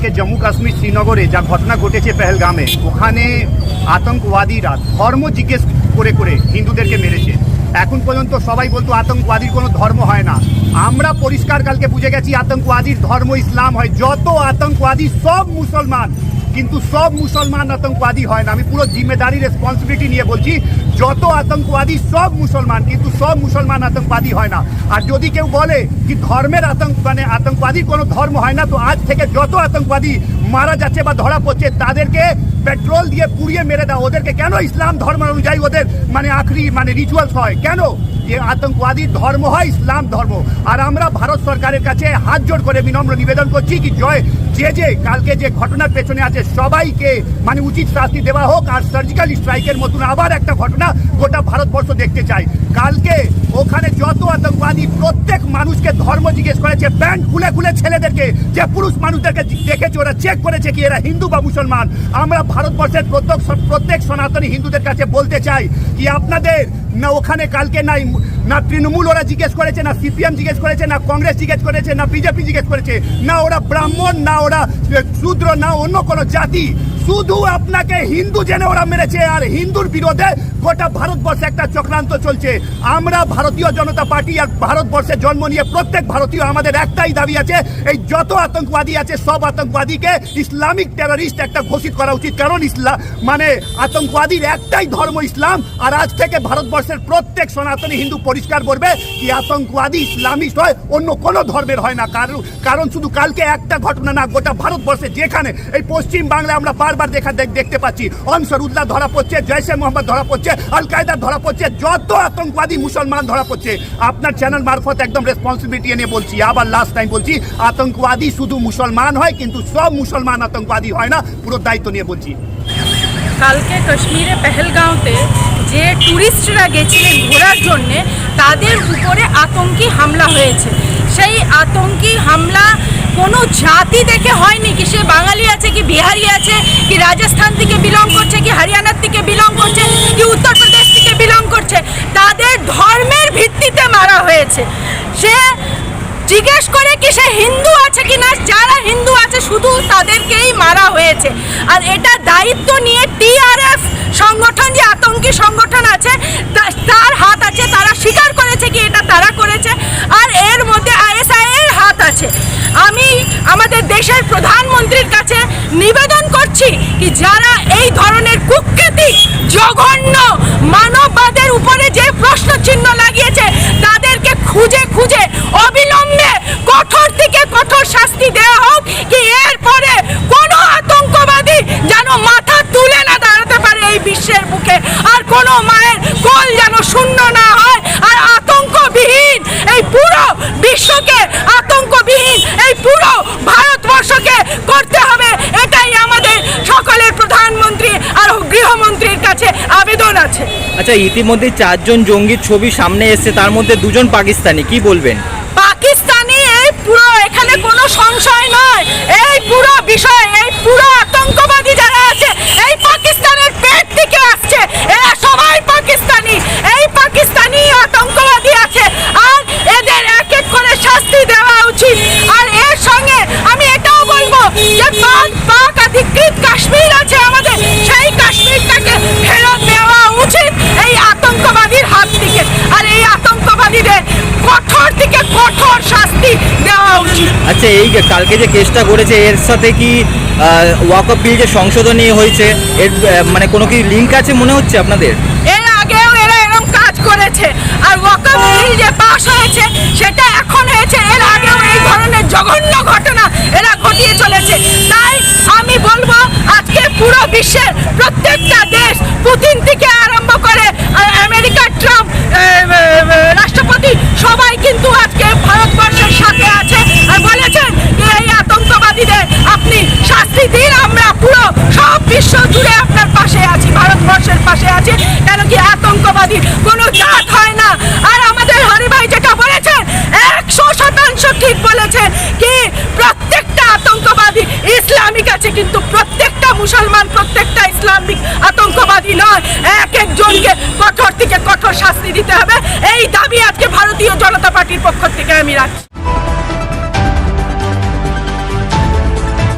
কালকে জম্মু কাশ্মীর শ্রীনগরে যা ঘটনা ঘটেছে পেহেলগামে, ওখানে আতঙ্কবাদীরা ধর্ম জিজ্ঞেস করে করে হিন্দুদেরকে মেরেছে। এখন পর্যন্ত সবাই বলতো আতঙ্কবাদীর কোনো ধর্ম হয় না। আমরা পরিষ্কার কালকে বুঝে গেছি আতঙ্কবাদীর ধর্ম ইসলাম হয়। যত আতঙ্কবাদী সব মুসলমান, কিন্তু সব মুসলমান আতঙ্কবাদী হয় না। আমি পুরো জিম্মেদারি রেসপন্সিবিলিটি নিয়ে বলছি যত আতঙ্কবাদী সব মুসলমান, কিন্তু সব মুসলমান আতঙ্কবাদী হয় না। আর যদি কেউ বলে কি ধর্মের আতঙ্ক মানে আতঙ্কবাদীর কোনো ধর্ম হয় না, তো আজ থেকে যত আতঙ্কবাদী মারা যাচ্ছে বা ধরা পড়ছে, তাদেরকে পেট্রোল দিয়ে পুড়িয়ে মেরে দাও। ওদেরকে কেন ইসলাম ধর্ম অনুযায়ী ওদের মানে আখরি মানে রিচুয়ালস হয়? কেন? যে আতঙ্কবাদী ধর্ম হয়, ইসলাম ধর্ম। আর আমরা ভারত সরকারের কাছে হাত জোড় করে বিনম্র নিবেদন করছি কি জয়, যে যে কালকে যে ঘটনার পেছনে আছে, সবাইকে মানে উচিত শাস্তি দেওয়া হোক, আর সার্জিক্যাল স্ট্রাইকের মতন আবার একটা ঘটনা গোটা ভারতবর্ষ দেখতে চাই। কালকে ওখানে যত আতঙ্কবাদী প্রত্যেক মানুষকে ধর্ম জিজ্ঞেস করেছে, প্যান্ট খুলে খুলে ছেলেদেরকে, যে পুরুষ মানুষদেরকে দেখেছে, ওরা চেক করেছে কি এরা হিন্দু বা মুসলমান। আমরা ভারতবর্ষের প্রত্যেক প্রত্যেক সনাতনী হিন্দুদের কাছে বলতে চাই কি আপনাদের না ওখানে কালকে নাই, না তৃণমূল ওরা জিজ্ঞেস করেছে, না সিপিএম জিজ্ঞেস করেছে, না কংগ্রেস জিজ্ঞেস করেছে, না বিজেপি জিজ্ঞেস করেছে, না ওরা ব্রাহ্মণ, না ওরা শূদ্র, না অন্য কোনো জাতি। শুধু আপনাকে হিন্দু জেনে ওরা মেরেছে, আর হিন্দুর বিরোধে গোটা ভারতবর্ষে একটা চক্রান্ত চলছে। আমরা ভারতীয় জনতা পার্টি আর ভারতবর্ষে জন্ম নিয়ে প্রত্যেক ভারতীয় আমাদের একটাই দাবি আছে, এই যত আতঙ্কবাদী আছে, সব আতঙ্কবাদীকে ইসলামিক টেররিস্ট একটা ঘোষিত করা উচিত। কারণ ইসলাম মানে আতঙ্কবাদীর একটাই ধর্ম ইসলাম, আর আজ থেকে ভারতবর্ষের প্রত্যেক সনাতনী হিন্দু পরিষ্কার করবে কি আতঙ্কবাদী ইসলামিস্ট হয়, অন্য কোনো ধর্মের হয় না। কারণ কারণ শুধু কালকে একটা ঘটনা না, গোটা ভারতবর্ষে যেখানে, এই পশ্চিম বাংলায় আমরা বারবার দেখা দেখ- দেখতে পাচ্ছি। অনসরুল্লাহ ধরা পড়ছে জয়সে মোহাম্মদ ধরা পড়ছে আল কায়দা ধরা পড়ছে, যত আতঙ্কবাদী মুসলমান ধরা পড়ছে। আপনার চ্যানেল মারফত একদম রেসপন্সিবিলিটি নিয়ে বলছি। আবার লাস্ট টাইম বলছি, আতঙ্কবাদী শুধু মুসলমান হয়, কিন্তু সব মুসলমান আতঙ্কবাদী হয় না, পুরো দায়িত্ব নিয়ে বলছি। কালকে কাশ্মীরে পেহেলগাঁওতে যে ট্যুরিস্টরা গেছিলেন ঘোরার জন্যে, তাদের উপরে আতঙ্কি হামলা হয়েছে। সেই আতঙ্কি হামলা কোনো জাতি দেখে হয়নি কি সে বাঙালি আছে, কি বিহারি আছে, কি রাজস্থান থেকে বিলং করছে, কি হরিয়ানার থেকে বিলং করছে, কি উত্তরপ্রদেশ থেকে বিলং করছে, তাদের ধর্মের ভিত্তিতে মারা হয়েছে। সে জিজ্ঞেস করে সে হিন্দু আছে কি না যারা হিন্দু আছে শুধু তাদেরকেই মারা হয়েছে। আর এটা দায়িত্ব নিয়ে টিআরএফ সংগঠন, যে আতঙ্কী সংগঠন আছে তার হাত আছে, তারা স্বীকার করেছে কি এটা তারা করেছে, আর এর মধ্যে আইএসআই এর হাত আছে। আমি আমাদের দেশের প্রধানমন্ত্রীর কাছে নিবেদন করছি কি যারা এই ধরনের কুখ্যাতি জঘন্য মানববাদের উপরে যে প্রশ্ন চিহ্ন লাগিয়েছে তাদেরকে খুঁজে খুঁজে অবিলম্বে কঠোর থেকে কঠোর শাস্তি দেওয়া হোক কি এরপরে কোনো আতঙ্কবাদী যেন মাথা তুলে না দাঁড়াতে পারে এই বিশ্বের বুকে আর কোনো মায়ের কোল যেন শূন্য না হয় আর আতঙ্কবিহীন এই পুরো বিশ্বকে আতঙ্কবিহীন এই পুরো ভারতবর্ষকে করতে হবে এটাই আমাদের সকলের প্রধানমন্ত্রী আর কাছে আবেদন আছে। আচ্ছা ইতিমধ্যে চারজন জঙ্গির ছবি সামনে এসেছে তার মধ্যে দুজন পাকিস্তানি কি বলবেন? পাকিস্তানি এই পুরো এখানে কোনো সংশয় নয়। এই পুরো বিষয় এই পুরো আতঙ্কবাদী যারা আছে এই পাকিস্তানের পেট থেকে আসছে। এরা সবাই পাকিস্তানি। এই পাকিস্তানি আতঙ্কবাদী আছে। আর এদের এক এক করে শাস্তি দেওয়া উচিত। আচ্ছা এই যে কালকে যে কেসটা করেছে, এর সাথে কি ওয়াক অফ বিল যে সংশোধনী হয়েছে, এর মানে কোনো কি লিঙ্ক আছে মনে হচ্ছে আপনাদের? এর আগেও এরা এরকম কাজ করেছে। আর ওয়াকফ বিল যে পাশ হয়েছে, সেটা এখন হয়েছে। এর আগেও এই ধরনের জঘন্য ঘটনা এরা ঘটিয়ে চলেছে। তাই আমি বলব, আজকে পুরো বিশ্বের প্রত্যেকটা দেশ পুতিন থেকে জুড়ে আপনার পাশে আছি, ভারতবর্ষের পাশে আছি, কেন কি আতঙ্কবাদী? কোনো জাত হয় না। আর আমাদের হরিভাই যেটা বলেছেন, একশো শতাংশ ঠিক বলেছেন কি, প্রত্যেকটা আতঙ্কবাদী ইসলামিক আছে কিন্তু প্রত্যেকটা মুসলমান, প্রত্যেকটা ইসলামিক আতঙ্কবাদী নয়। এক একজনকে কঠোর থেকে কঠোর শাস্তি দিতে হবে। এই দাবি আজকে ভারতীয় জনতা পার্টির পক্ষ থেকে আমি রাখছি।